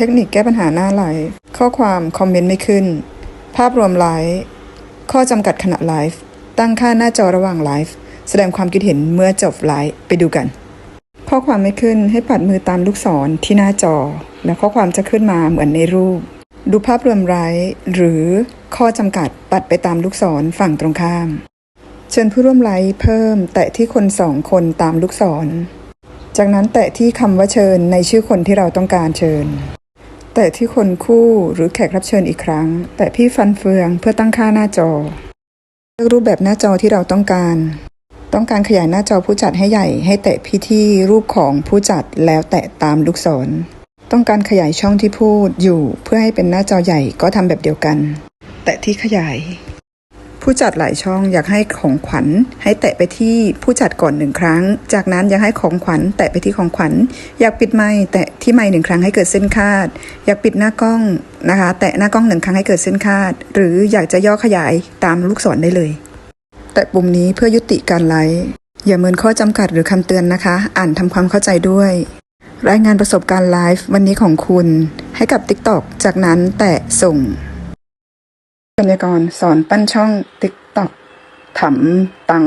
เทคนิคแก้ปัญหาหน้าไลฟ์ข้อความคอมเมนต์ไม่ขึ้น ภาพรวมไลฟ์ข้อจำกัดขณะไลฟ์ตั้งค่าหน้าจอระหว่างไลฟ์แสดงความคิดเห็นเมื่อจบไลฟ์ไปดูกัน ข้อความไม่ขึ้นให้ปัดมือตามลูกศรที่หน้าจอ แล้วข้อความจะขึ้นมาเหมือนในรูป ดูภาพรวมไลฟ์หรือข้อจำกัดปัดไปตามลูกศรฝั่งตรงข้าม เชิญผู้ร่วมไลฟ์เพิ่มแตะที่คนสองคนตามลูกศร จากนั้นแตะที่คำว่าเชิญในชื่อคนที่เราต้องการเชิญ แต่ที่คนคู่หรือแขกรับเชิญอีกครั้ง แต่พี่ฟันเฟืองเพื่อตั้งค่าหน้าจอ เลือกรูปแบบหน้าจอที่เราต้องการ ต้องการขยายหน้าจอผู้จัดให้ใหญ่ ให้แตะพี่ที่รูปของผู้จัดแล้วแตะตามลูกศร ต้องการขยายช่องที่พูดอยู่ เพื่อให้เป็นหน้าจอใหญ่ก็ทำแบบเดียวกัน แตะที่ขยาย ผู้จัดหลายช่องอยากให้ของขวัญให้แตะไปที่ผู้จัดก่อนหนึ่งครั้ง จากนั้นอยากให้ของขวัญแตะไปที่ของขวัญ อยากปิดไมค์แตะที่ไมค์หนึ่งครั้งให้เกิดเส้นคาด อยากปิดหน้ากล้องนะคะ แตะหน้ากล้องหนึ่งครั้งให้เกิดเส้นคาด หรืออยากจะย่อขยายตามลูกศรได้เลย แตะปุ่มนี้เพื่อยุติการไลฟ์อย่าเมินข้อจำกัดหรือคำเตือนนะคะ อ่านทำความเข้าใจด้วย รายงานประสบการณ์ไลฟ์วันนี้ของคุณให้กับ TikTok จากนั้นแตะส่ง กัญญากรสอนปั้นช่องติ๊กต็อกถำตัง